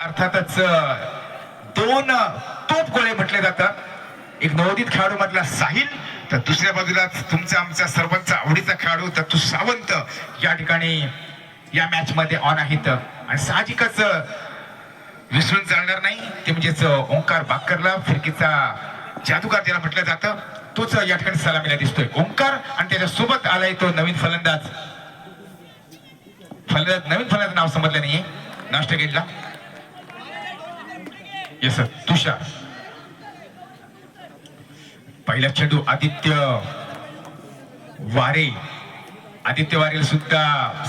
अर्थातच दोन तोप गोळे म्हटले जातात. एक नवोदित खेळाडू म्हटला साहिल तर दुसऱ्या बाजूला तुमचा आमचा सर्वांचा आवडीचा खेळाडू तू सावंत या ठिकाणी या मॅच मध्ये ऑन आहेत. आणि साहजिकच विसरून चालणार नाही. ते म्हणजेच ओंकार बाकरला फिरकीचा जादूगार ज्याला म्हटलं जातं तोच या ठिकाणी सलामीला दिसतोय. ओंकार आणि त्याच्यासोबत आलाय तो नवीन फलंदाज. फलंदाज नवीन फलंदाज नाव समजलं नाहीये. नाश्ता गेटला येस सर. तुषार. पहिला चेंडू आदित्य वारे. आदित्य वारेल सुद्धा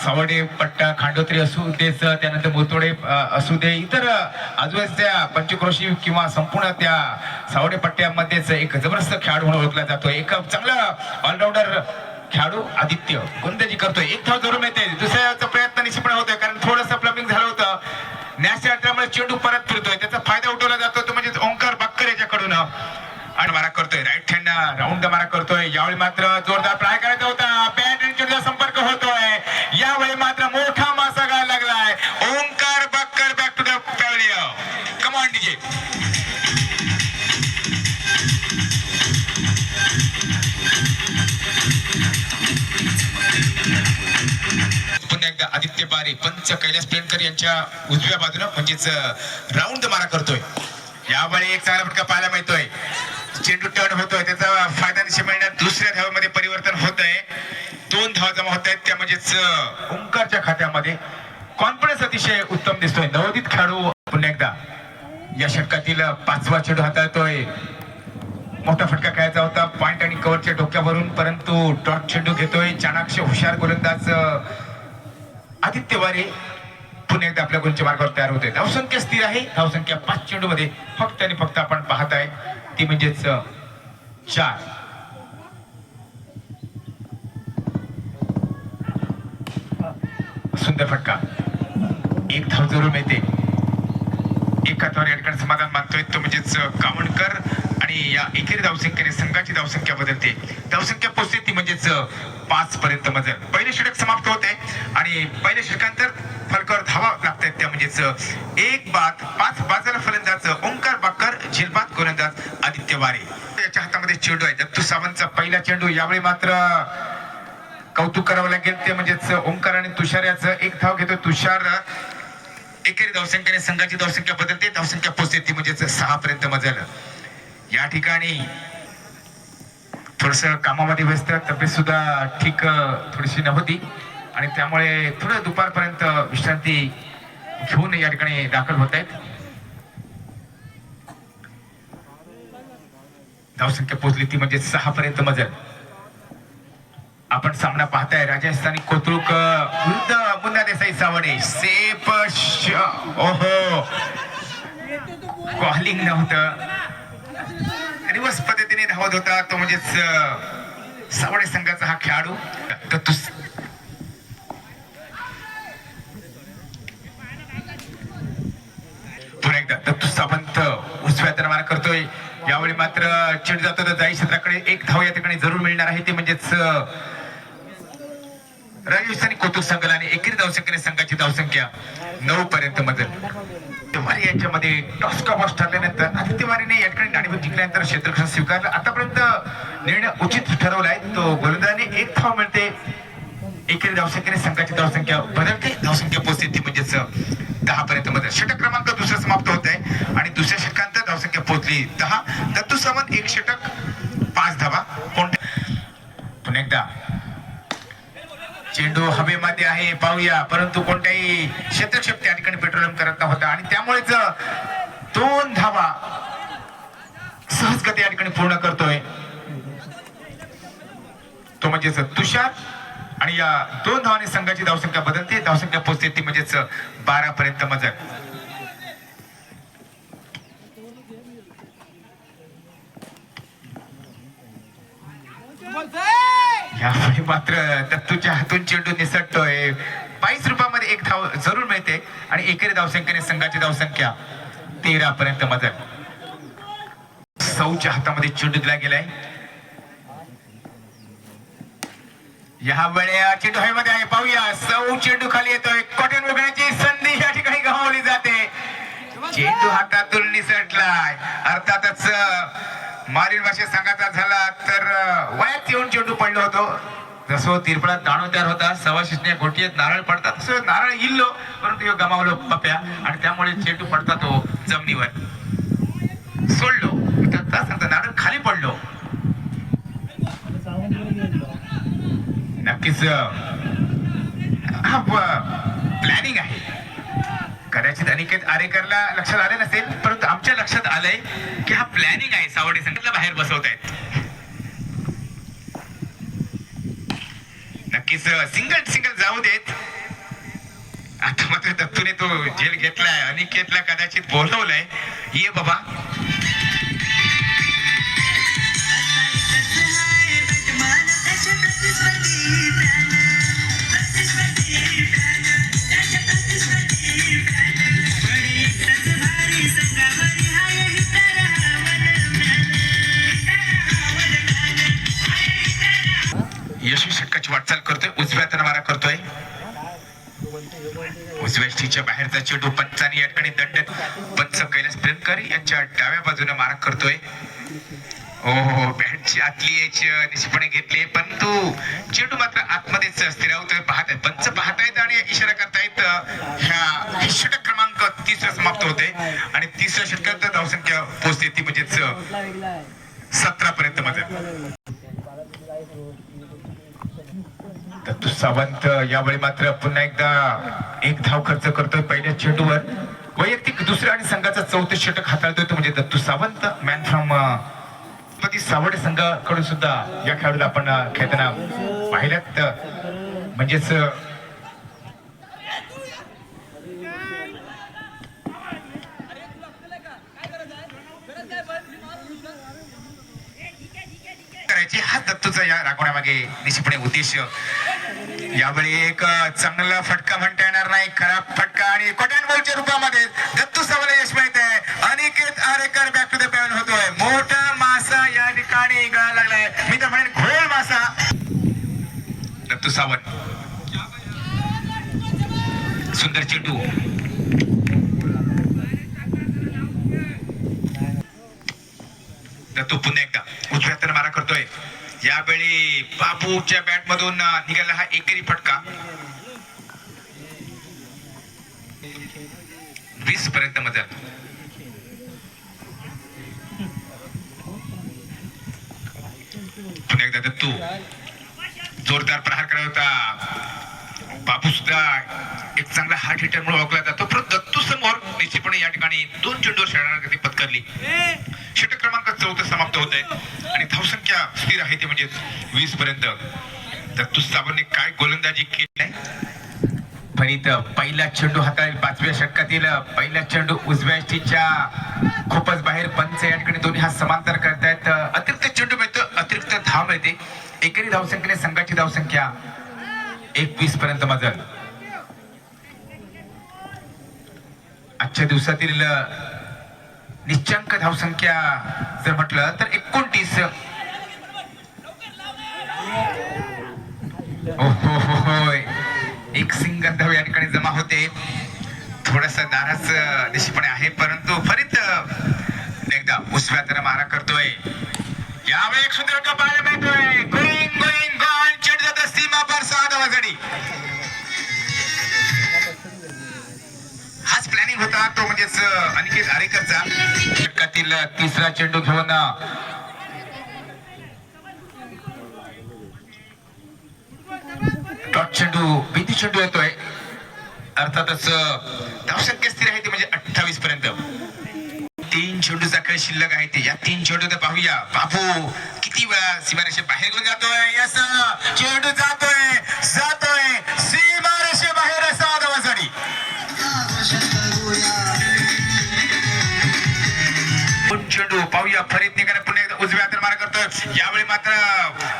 सावडे पट्टा खांडोत्री असू देच त्यानंतर मोतोडे असू दे. इतर आजूबाजूच्या पंचक्रोशी किंवा संपूर्ण त्या सावडे पट्ट्यामध्येच एक जबरदस्त खेळाडू म्हणून ओळखला जातो. एक चांगला ऑलराऊंडर खेळाडू आदित्य. गोलंदाजी करतोय. एक धाव जरूर मिळते दुसऱ्याचा प्रयत्न निश्चितपणे होतोय कारण थोडंसं प्लबिंग झालं होतं. न्यास त्यामुळे चेंडू परत फिरतोय. त्याचा फायदा उठवला जातो तो म्हणजे ओंकार बक्कर याच्याकडून. आणि मारा करतोय. राईट हँड राऊंड मारा करतोय. यावेळी मात्र जोरदार ट्राय करायचा आदित्य बारे पंच कैलास पेंडकर यांच्या उजव्या बाजूला म्हणजेच राऊंड मारा करतोय. यावेळी एक चांगला फटका पाहायला मिळतोय. चेंडू टर्न होतोय त्याचा फायदा निश्चित मिळण्यात दुसऱ्या धावामध्ये परिवर्तन होत आहे दोन धावा जमा होत आहेत त्या म्हणजेच ओंकारच्या खात्यामध्ये. कॉन्फिडन्स अतिशय उत्तम दिसतोय. नवोदित खेळाडू पुन्हा एकदा. या षटकातील पाचवा चेंडू हाताळतोय. मोठा फटका खेळायचा होता. पॉइंट आणि कव्हरच्या डोक्यावरून परंतु डॉट चेंडू घेतोय. चाणाक्ष हुशार गोलंदाज आदित्य वारे पुन्हा एकदा आपल्या गुणच्या मार्गावर तयार होते धावसंख्या स्थिर आहे. धावसंख्या पाच चेंडू मध्ये फक्त आणि फक्त आपण पाहत आहे ती म्हणजेच चार. सुंदर फटका. एक धाव जरूर मिळते. एका धावर या ठिकाणी समाधान मानतोय. तो म्हणजेच कावणकर आणि या एकेरी धावसंख्येने संघाची धावसंख्या बदलते धावसंख्या पोचते ती म्हणजेच पाच पर्यंत मजल पहिले षटक समाप्त होते आणि पहिले षटकांतर फलकावर धावा लागतात त्या म्हणजेच एक बाद पाच बाजाला फलंदाज ओंकार बाकर झिलबाद गोलंदाज आदित्य वारे. याच्या हातामध्ये चेंडू आहे. दत्तू सावंतचा पहिला चेंडू यावेळी मात्र कौतुक करावं लागेल. ते म्हणजेच ओंकार आणि तुषार याचं एक धाव घेतो तुषार एकेरी धावसंख्येने संघाची धावसंख्या बदलते धावसंख्या पोचते ती म्हणजेच सहा पर्यंत मजल या ठिकाणी थोडस कामामध्ये व्यस्त तब्येत सुद्धा ठीक थोडीशी नव्हती. आणि त्यामुळे थोडं दुपारपर्यंत विश्रांती घेऊन या ठिकाणी दाखल होत आहेत. धावसंख्या पोचली ती म्हणजे सहा पर्यंत मजल. आपण सामना पाहताय राजस्थानी कोथरूक वृद्ध विरुद्ध मुन्ना देसाई सावडे. सेप श- ओहो. कॉलिंग नव्हतं. रिवर्स पद्धतीने धावत होता तो म्हणजेच सावडे संघाचा हा खेळाडू. तर तू सावंत उजव्या दरम्यान करतोय. यावेळी मात्र चिड जातो तर जाई क्षेत्राकडे एक धाव या ठिकाणी जरूर मिळणार आहे. ते म्हणजेच अं, राजस्थानी कौतुक संघाला आणि एकेरी धावसंख्येने संघाची धावसंख्या नऊ पर्यंत मजल वारी यांच्यामध्ये टॉस ठरल्यानंतर आदित्य तिवारीने या ठिकाणी नाणेफेक जिंकल्यानंतर क्षेत्रक्षण स्वीकारलं. आतापर्यंत निर्णय उचित ठरवलाय. तो गोलंदाजाने एक धाव मिळते. एकेरी धावसंख्येने संघाची धावसंख्या बदलते. धावसंख्या पोहोचते ती म्हणजेच दहा पर्यंत मदत षटक क्रमांक दुसरा समाप्त होत आहे आणि दुसऱ्या षटकांत धावसंख्या पोहोचली दहा. दत्तू सावंत एक षटक पाच धावा. कोणत्या? पुन्हा एकदा. चेंडू हवेमध्ये आहे पाहूया. परंतु कोणत्याही क्षेत्रक्षेप त्या ठिकाणी पेट्रोलियम करत नव्हता. आणि त्यामुळेच दोन धावा सहजगती या ठिकाणी पूर्ण करतोय. तो म्हणजेच तुषार आणि या दोन धावाने संघाची धावसंख्या बदलते. धावसंख्या पोहोचते ती म्हणजेच बारा पर्यंत मजल यावेळी मात्र दत्तूच्या हातून चेंडू निसटतोय. बावीस रुपयामध्ये एक धाव जरूर मिळते आणि एकेरी धावसंख्येने संघाची धावसंख्या तेरा पर्यंत मजल. सौच्या हातामध्ये चेंडू दिला गेलाय. या वेळे चेंडू हवेमध्ये आहे. पाहूया सौ चेंडू खाली येतोय. कॉटन वगळण्याची संधी या ठिकाणी गमावली जाते. चेंडू हातातून निसटलाय. अर्थातच मारीन भाषेत सांगायचा झाला तर वयात येऊन चेंडू पडलो होतो. जसं तिरपळा दाणो तयार होता सव्वा शिजण्या घोटीत नारळ पडतात. तसं नारळ इल्लो परंतु ह्यो गमावलो पप्या आणि त्यामुळे चेंडू पडता तो जमिनीवर. सोडलो. तर सांगता नारळ खाली पडलो. नक्कीच हा प्लॅनिंग आहे. कदाचित अनिकेत आरेकरला लक्षात आले नसेल परंतु आमच्या लक्षात आलंय की हा प्लॅनिंग आहे सावडी संघाला बाहेर बसवत आहेत की सिंगल सिंगल जाऊ देत. आता मात्र दत्तूने तो जेल घेतलाय अनिकेतला कदाचित बोलवलंय. ये बाबा. उजव्या हाताने मारा करतोय. उजव्या स्टीच्या बाहेरचा चेंडू पंचानी या ठिकाणी दंड पंच कैलास प्रेमकर यांच्या डाव्या बाजूने मारा करतोय. ओ हो बॅटची आतली एच निश्चितपणे घेतली परंतु चेंडू मात्र आतमध्येच स्थिरावतोय पाहत आहे पंच पाहतायत आणि इशारा करतायत ह्या षटक क्रमांक तिसरा समाप्त होते आणि तिसऱ्या षटकात धावसंख्या पोहोचते ती म्हणजेच सतरा पर्यंत मध्ये दत्तू सावंत यावेळी मात्र पुन्हा एकदा एक धाव खर्च करतोय पहिल्या चेंडूवर वैयक्तिक दुसऱ्या आणि संघाचा चौथे षटक हाताळतोय तो म्हणजे दत्तू सावंत मॅन फ्रॉम पती सावड संघाकडून सुद्धा या खेळाडूला आपण खेळताना पाहिल्यात. म्हणजेच अ, हा दत्तूचा या राखण्यामागे निश्चितपणे उद्देश. यावेळी एक चांगला फटका म्हणता येणार नाही खराब फटका आणि कोट्यान बॉलच्या रूपामध्ये दत्तू सावला यश मिळत आहे. Aniket Arekar back to the pan होतोय. मोठा मासा या ठिकाणी गळा लागलाय. मी तर म्हणेन घोळ मासा. दत्तू सावंत. सुंदर चेंडू. दत्तू पुन्हा एकदा उजव्या तर मारा करतोय. यावेळी बाबूच्या बॅट मधून निघाला हा एकेरी फटका. वीस पर्यंत मजल पुन्हा एकदा दत्तू. जोरदार प्रहार करत होता. बापू सुद्धा एक चांगला हार्ट हिटर म्हणून ओळखला जातो. परंतु दत्तू समोर निश्चितपणे या ठिकाणी दोन चेंडूवर शरणागती पत्करली षटक क्रमांक चौथा समाप्त होत. आहे आणि धावसंख्या स्थिर आहे ते म्हणजे वीस पर्यंत. तर तुस्ताबाने काय गोलंदाजी केली नाही? फरीत पहिला चेंडू हाताळेल पाचव्या षटकातील पहिला चेंडू उजव्या खूपच बाहेर पंच याकडे दोन्ही हात समांतर करतायत. अतिरिक्त चेंडू मिळतो अतिरिक्त धाव मिळते. एकरी धावसंख्येने संघाची धावसंख्या एकवीस पर्यंत मजल आजच्या दिवसातील निश्चांक धावसंख्या जर म्हटलं तर एकोणतीस. हो हो हो होय एक सिंगल धाव या ठिकाणी जमा होते. थोडस दाराच दिशीपणे आहे परंतु फरीत एकदा उजव्या तर मारा करतोय. यावेळी एक सुंदर का पाहायला मिळतोय. गोईंग गोईंग गॉन चेंडू सीमा पार सहा धावासाठी. प्लॅनिंग होता तो म्हणजेच अनिकेत आरेकरचा. षटकातील तिसरा चेंडू घेऊन डॉट चेंडू भीती चेंडू येतोय. अर्थातच धावसंख्या स्थिर आहे ती म्हणजे अठ्ठावीस पर्यंत. तीन चेंडूचा खेळ शिल्लक आहे ते. या तीन चेंडू तर पाहूया. बापू किती वेळा सीमारेषे बाहेर घेऊन जातोय? यस चेंडू जातोय. जातोय. यावेळी मात्र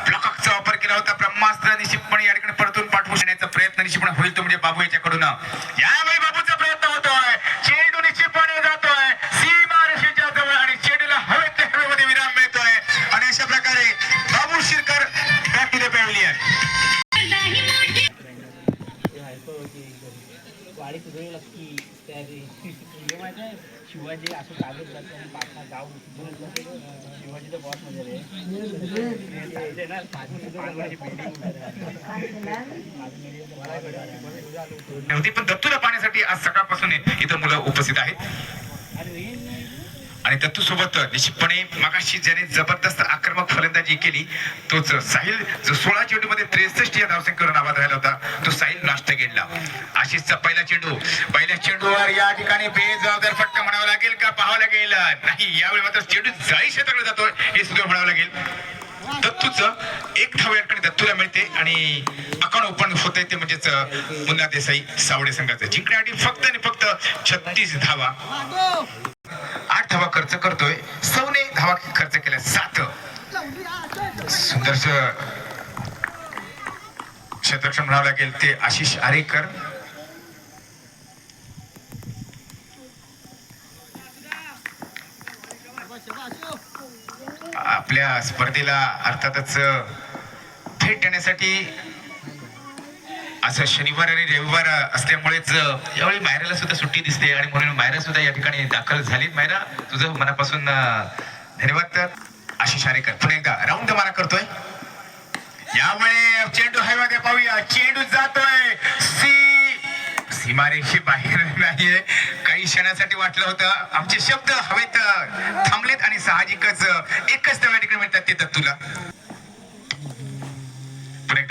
ब्लॉकचा वापर केला होता. ब्रह्मास्त्र निश्चितपणे या ठिकाणी परतून पाठवू शकण्याचा प्रयत्न निश्चितपणे होईल तो म्हणजे बाबू याच्याकडून. यावेळी बाबूचा प्रयत्न होतोय. चेंडू निश्चितपणे जातोय. सीमा रेषेच्या जवळ आणि चेंडूला हवेत हवेमध्ये विराम मिळतोय. आणि अशा प्रकारे बाबू शिरकर बॅटीने टू आहे वाडी तुझी लागती त्या शिवाजी असं चालत जातो आणि पाटणा गाव उचलून शिवाजीचा बॉस म्हणजे नव्हती पण दत्तूला पाहण्यासाठी आज सकाळपासून इथं मुलं उपस्थित आहेत. आणि दत्तू सोबत निश्चितपणे मगाशी ज्याने जबरदस्त आक्रमक फलंदाजी केली तोच साहिल जो सोळा चेंडूमध्ये त्रेसष्ट या धावसंख्येवर नावात राहिला होता तो साहिल नाश्त गेला नाशिकचा पहिला चेंडू. पहिल्या चेंडूवर या ठिकाणी बेजबाबदार फटका म्हणावा लागेल का पाहावं लागेल? नाही यावेळी मात्र चेंडू जाळी क्षेत्राकडे जातोय हे सुद्धा म्हणावं लागेल. दत्तूचं एक धाव याकडे दत्तूला मिळते आणि अकाउंट ओपन होते ते म्हणजेच मुन्ना देसाई सावडे संघाचं. जिंकण्यासाठी फक्त आणि फक्त छत्तीस धावा. आठ धावा खर्च करतोय. सौने धावा खर्च केल्या सात. सुंदरस क्षेत्रक्षण म्हणावं लागेल ते आशिष आरेकर. आपल्या स्पर्धेला अर्थातच थेट येण्यासाठी असं शनिवार आणि रविवार असल्यामुळेच यावेळी मायराला सुद्धा सुट्टी दिसते आणि म्हणून मायरा सुद्धा या ठिकाणी दाखल झाली. मायरा तुझं मनापासून धन्यवाद तर. आशिष आरेकर पुन्हा एकदा राऊंड मारा करतोय. यामुळे चेंडू हायमध्ये पाहूया. चेंडू जातोय. सी सीमारेषे बाहेर नाहीये. काही क्षणासाठी वाटलं होतं आमचे शब्द हवेत थांबलेत आणि साहजिकच एकच नव्या ठिकाणी मिळतात ते दत्तूला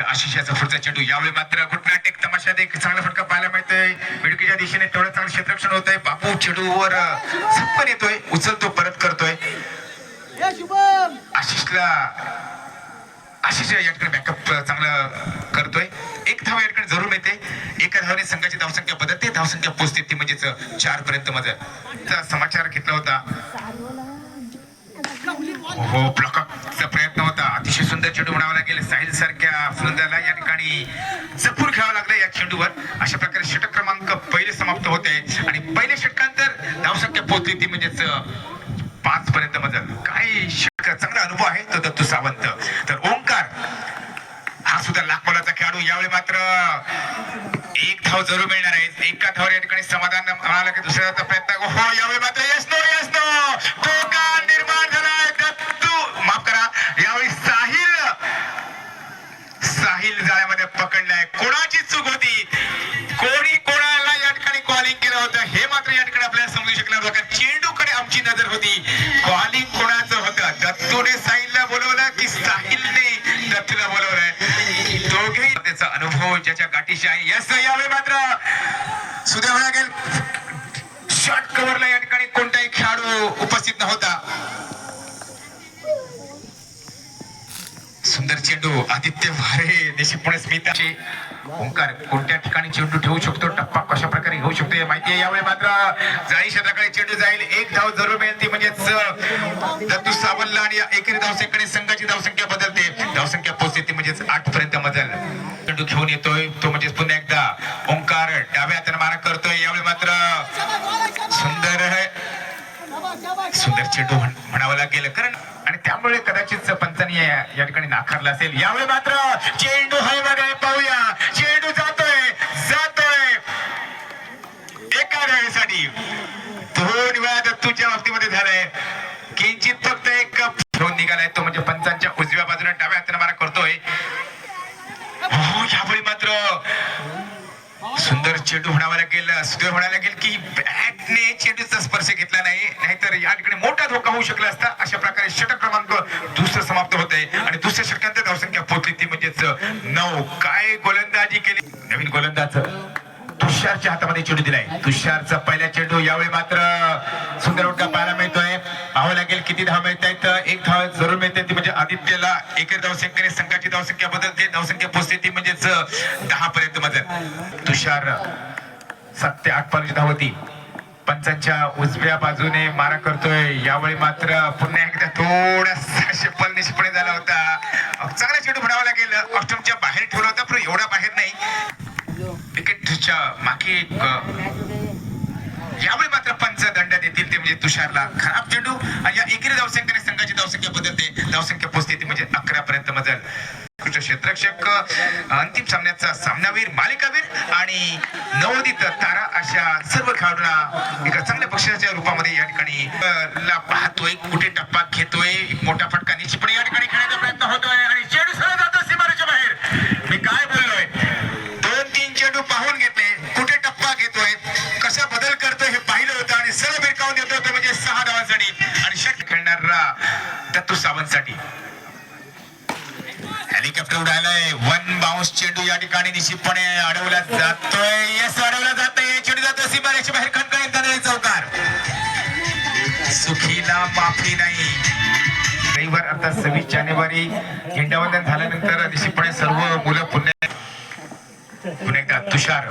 आशिषाचा पुढचा चेंडू यावेळी मात्र घुटना टेक तमाशात एक चांगला फटका पाहायला मिळतोय. मिडकीच्या दिशेने तेवढं चांगलं क्षेत्रक्षण होत आहे बापू चेंडूवर झपकन येतोय उचलतो परत करतोय. आशिषला आशिष या बॅकअप चांगला करतोय. एक धाव या जरूर मिळते. एका धावने संघाची धावसंख्या बदलते. धावसंख्या पोचते ती म्हणजेच चार पर्यंत माझा समाचार घेतला होता. हो ब्लॉकअपचा प्रयत्न होता. अतिशय सुंदर चेंडू म्हणावा लागेल. साहिल सारख्या फलंदाला या ठिकाणी जपून खेळावं लागलं या चेंडूवर. अशा प्रकारे षटक क्रमांक पहिले समाप्त होते. आणि पहिले षटकांतर धावसंख्या पोहोचली ती म्हणजेच पाच पर्यंत मजल काही चांगला अनुभव आहे तो दत्तू सावंत. तर ओंकार हा सुद्धा लाखोलाचा खेळाडू. यावेळी मात्र एक धाव जरूर मिळणार आहे. एका धावर या ठिकाणी समाधान म्हणाला की दुसऱ्याचा प्रयत्न हो यावेळी मात्र यस नो यस नो. निर्माण झालाय. दत्तू माफ करा. यावेळी साहिल साहिल जाळ्यामध्ये पकडलाय. कोणाची चूक होती? कोणी कोणाला या ठिकाणी कॉलिंग केलं होतं? हे मात्र या ठिकाणी आपल्याला समजू शकणार चेंडूकडे आमची नजर होती. कॉलिंग होतं साहिलला बोलवलं की साहिलने तुला बोलवलंय. दोघेही त्याचा अनुभव ज्याच्या गाठीशी आहे. यस यावे मात्र सुद्धा म्हणा चेंडू आदित्य भारे निश्चितपणे स्मिताचे. ओंकार कोणत्या ठिकाणी चेंडू ठेवू शकतो? टप्पा कशा प्रकारे घेऊ शकतो हे माहिती आहे यावेळी मात्र. जाई क्षेत्राकडे चेंडू जाईल. एक धाव जरूर मिळेल ती म्हणजेच दत्तू सावंतला आणि एकेरी धावसंख्येने संघाची धावसंख्या बदलते. धावसंख्या पोहोचते ती म्हणजेच आठ पर्यंत मजल. चेंडू घेऊन येतोय तो म्हणजे पुन्हा एकदा. ओंकार डाव्या हाताने मारा करतोय. यावेळी मात्र सुंदर आहे. सुंदर चेंडू म्हण- म्हणावं लागेल. कारण आणि त्यामुळे कदाचित पंचांनी या ठिकाणी नाकारला असेल. यावेळी मात्र चेंडू हाय बघाय पाहूया. चेंडू जातोय. जातोय. एका वेळेसाठी. दोन वेळा दत्तूच्या बाबतीमध्ये झालंय. किंचित फक्त एक घेऊन निघालाय तो म्हणजे पंचांच्या उजव्या बाजूने डाव्या हाताने मारा करतोय. हो यावेळी मात्र सुंदर चेंडू म्हणावा लागेल म्हणायला की बॅटने चेंडूचा स्पर्श घेतला नाही नाहीतर या ठिकाणी मोठा धोका होऊ शकला असता. अशा प्रकारे षटक क्रमांक दुसरं समाप्त होते आणि दुसऱ्या षटकांत धावसंख्या पोहोचली ती म्हणजेच नऊ. काय गोलंदाजी केली? नवीन गोलंदाज तुषारच्या हातामध्ये चेंडू दिलाय. तुषारचा पहिला चेंडू यावेळी मात्र सुंदर उठका पाहायला मिळतोय. पाहावं लागेल किती धाव मिळत आहेत? एक धाव जरूर मिळते ती म्हणजे आदित्यला एकेर धावसंख्येने संघाची धावसंख्या बदलते धावसंख्या पोहोचते ती म्हणजेच दहा पर्यंत मदत तुषार सात ते आठ पर्यंत धाव होती. पंचांच्या उजव्या बाजूने मारा करतोय. यावेळी मात्र पुन्हा एकदा थोडासा शेपल निष्पणे झाला होता. चांगला चेंडू म्हणावा लागेल. ऑस्ट्रमच्या बाहेर ठेवला होता पण एवढा बाहेर नाही. विकेटच्या मागे एक, यावेळी मात्र पंच दंड देतील ते म्हणजे तुषारला. खराब चेंडू आणि या एकेरी धावसंख्येने संघाची धावसंख्या बदलते. धावसंख्या पोचते ती म्हणजे अकरा पर्यंत मजल क्षेत्रक्षक अंतिम सामन्याचा सामनावीर मालिकावीर आणि नवोदित तारा अशा सर्व खेळाडूंना एका चांगल्या पक्षाच्या रूपामध्ये या ठिकाणी पाहतोय. कुठे टप्पा घेतोय? मोठा फटका निश्चितपणे या ठिकाणी खेळण्याचा प्रयत्न होतोय. आणि चेंडू षट दत्तू सावंतसाठी हेलिकॉप्टर उडालाय वन बाउन्स चेंडू या ठिकाणी निश्चितपणे अडवला जातोय. यस अडवला जातोय. चेंडू जातो सीमारेषे बाहेर खणखणीत जाणारे चौकार. सुखीला माफी नाही. रविवार अर्थात सव्वीस जानेवारी. झेंडावंदन झाल्यानंतर निश्चितपणे सर्व मुलं पुन्हा पुन्हा एकदा तुषार.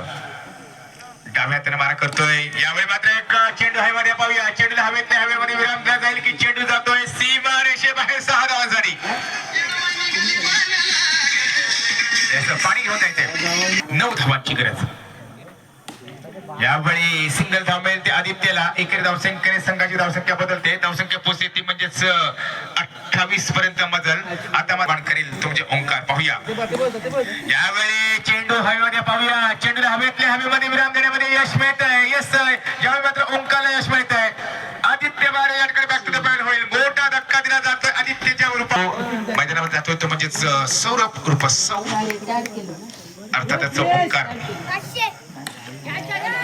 डाव्या हाताने मारा करतोय. यावेळी मात्र एक चेंडू हवेमध्ये पाहूया. चेंडूला हवेत नाही हवेमध्ये विराम दिला जाईल की चेंडू जातोय. सीमा रेषे बाहेर सहा धावांसाठी. पाणी घेऊन जायचंय. नऊ धावांची गरज. यावेळी सिंगल धाव मिळेल ते आदित्यला. एकेरी धावसंख्येने संघाची धावसंख्या बदलते. धावसंख्या पोचते ती म्हणजेच अठ्ठावीस पर्यंत मजल. आता मान करेल तुमचे ओंकार. पाहूया. यावेळी चेंडू हवेमध्ये पाहूया. चेंडू हवेतले हवेमध्ये विराम देण्यामध्ये यश मिळत आहे. यश यावेळी मात्र ओंकारला यश मिळत आहे आदित्य बारे याकडे बॅक टू होईल. मोठा धक्का दिला जातोय आदित्यच्या रूपात. मैदानामध्ये जातोय तो म्हणजेच सौरभ रूप सौ अर्थातच ओंकार.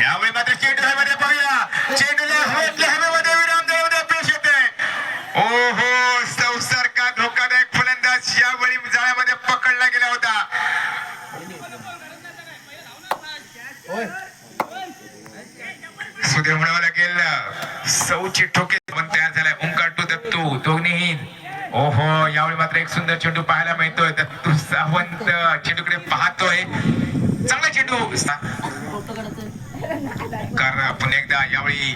यावेळी मात्र चेंडू हवेमध्ये पाहूया. चेंडूला हवेतले हवे विराम देण्यामध्ये अपयश येते ओहो संसारका धोकादायक फलंदाज यावेळी जाळ्यामध्ये पकडला गेला होता सुदैव म्हणावं लागेल सौची ठोके पण तयार झालाय ओंकार टू दत्तू दोन्ही ओहो यावेळी मात्र एक सुंदर चेंडू पाहायला मिळतोय. दत्तू सावंत चेंडूकडे पाहतोय. चांगला चेंडू. कारण पुन्हा एकदा यावेळी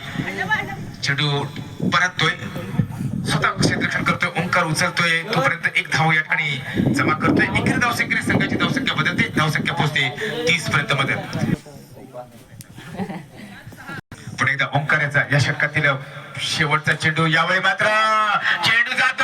चेंडू परततोय. स्वतः क्षेत्रक्षण करतोय. ओंकार उचलतोय. तोपर्यंत एक धाव या ठिकाणी जमा करतोय. एकेरी धावसंख्येने संघाची धावसंख्या बदलते. धावसंख्या पोहोचते. तीस पर्यंत बदल पुन्हा एकदा ओंकाराचा या षटकातील शेवटचा चेंडू यावेळी मात्र चेंडू जातो.